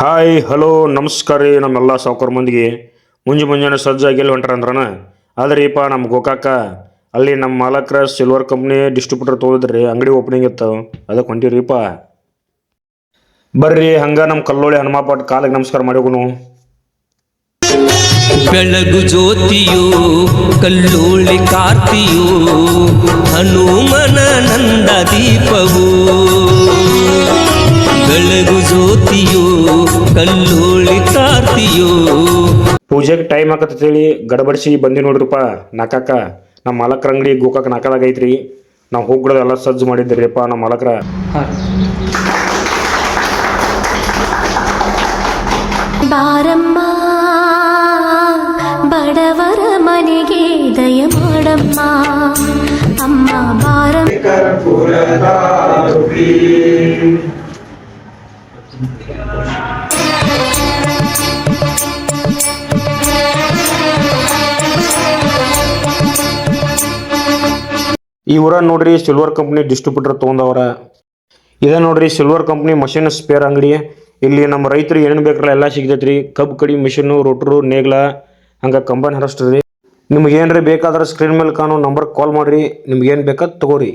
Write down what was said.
Hi, hello, ನಮಸ್ಕಾರ ರೀ ನಮ್ಮೆಲ್ಲ ಸಾವುಕಾರ ಮಂದಿಗೆ. ಮುಂಜೆ ಮುಂಜಾನೆ ಸಜ್ಜಾಗಿ ಎಲ್ಲಿ ಹೊಂಟ್ರ ಅಂದ್ರನ? ಅದ್ರೀಪ ನಮ್ಮ ಗೋಕಾಕ, ಅಲ್ಲಿ ನಮ್ಮ ಮಾಲಕ್ರ ಸಿಲ್ವರ್ ಕಂಪ್ನಿ ಡಿಸ್ಟ್ರಿಬ್ಯೂಟರ್ ತೊಗೊಳಿದ್ರಿ ಅಂಗಡಿ ಓಪನಿಂಗ್ ಇತ್ತು. ಅದಕ್ಕೆ ಹೊಂಟಿವ್ರಿಪ್ಪ ಬರ್ರಿ, ಹಂಗ ನಮ್ಮ ಕಲ್ಲೋಳಿ ಹನುಮಾಪಟ್ ಕಾಲಿಗೆ ನಮಸ್ಕಾರ ಮಾಡಿಗುನು ಬೆಳಗು ಜ್ಯೋತಿಯು, ಕಲ್ಲೋಳಿ ಕಾರ್ತಿಯು, ಹನುಮನ ನಂದ ದೀಪವು. ಕಲ್ಲೋಳಿ ಕಾರ್ತಿಯು ಪೂಜೆಗೆ ಟೈಮ್ ಹೇಳಿ ಗಡಬಡಿಸಿ ಬಂದಿ ನೋಡ್ರಪ್ಪ ನಾಕಾಕ. ನಮ್ಮ ಮಲಕ್ರ ಅಂಗಡಿ ಗೋಕಾಕ ನಾಕದಾಗ ಐತ್ರಿ. ನಾವು ಹೋಗ್ಬಿಡೋದು ಎಲ್ಲ ಸಜ್ಜು ಮಾಡಿದ್ರಿಪ್ಪ ನಮ್ಮ ಮಲಕ್ರ. ಬಾರಮ್ಮ ಬಡವರ ಮನೆಗೆ ದಯ ಮಾಡಮ್ಮ. ಅಮ್ಮ ಬಾರಮ್ಮ. ಈ ಊರ ನೋಡ್ರಿ ಸಿಲ್ವರ್ ಕಂಪ್ನಿ ಡಿಸ್ಟ್ರಿಬ್ಯೂಟರ್ ತೊಗೊಂಡವ್ರ. ಇದ ನೋಡ್ರಿ ಸಿಲ್ವರ್ ಕಂಪ್ನಿ ಮಷಿನ್ ಸ್ಪೇರ್ ಅಂಗಡಿ. ಇಲ್ಲಿ ನಮ್ಮ ರೈತರು ಏನೇನು ಬೇಕಲ್ಲ ಎಲ್ಲ ಸಿಗ್ತೈತ್ರಿ. ಕಬ್ಬು ಕಡಿ ಮಿಷಿನ್ನು ರೋಟ್ರು ನೇಗ್ಲ, ಹಂಗ ಕಂಬೈನ್ ಹರಸ್ಟ್ರಿ ನಿಮ್ಗೆ ಏನ್ರಿ ಬೇಕಾದ್ರೆ ಸ್ಕ್ರೀನ್ ಮೇಲೆ ಕಾಣೋ ನಂಬರ್ ಕಾಲ್ ಮಾಡ್ರಿ. ನಿಮ್ಗೆ ಏನು ಬೇಕಾದ್ ತಗೋರಿ.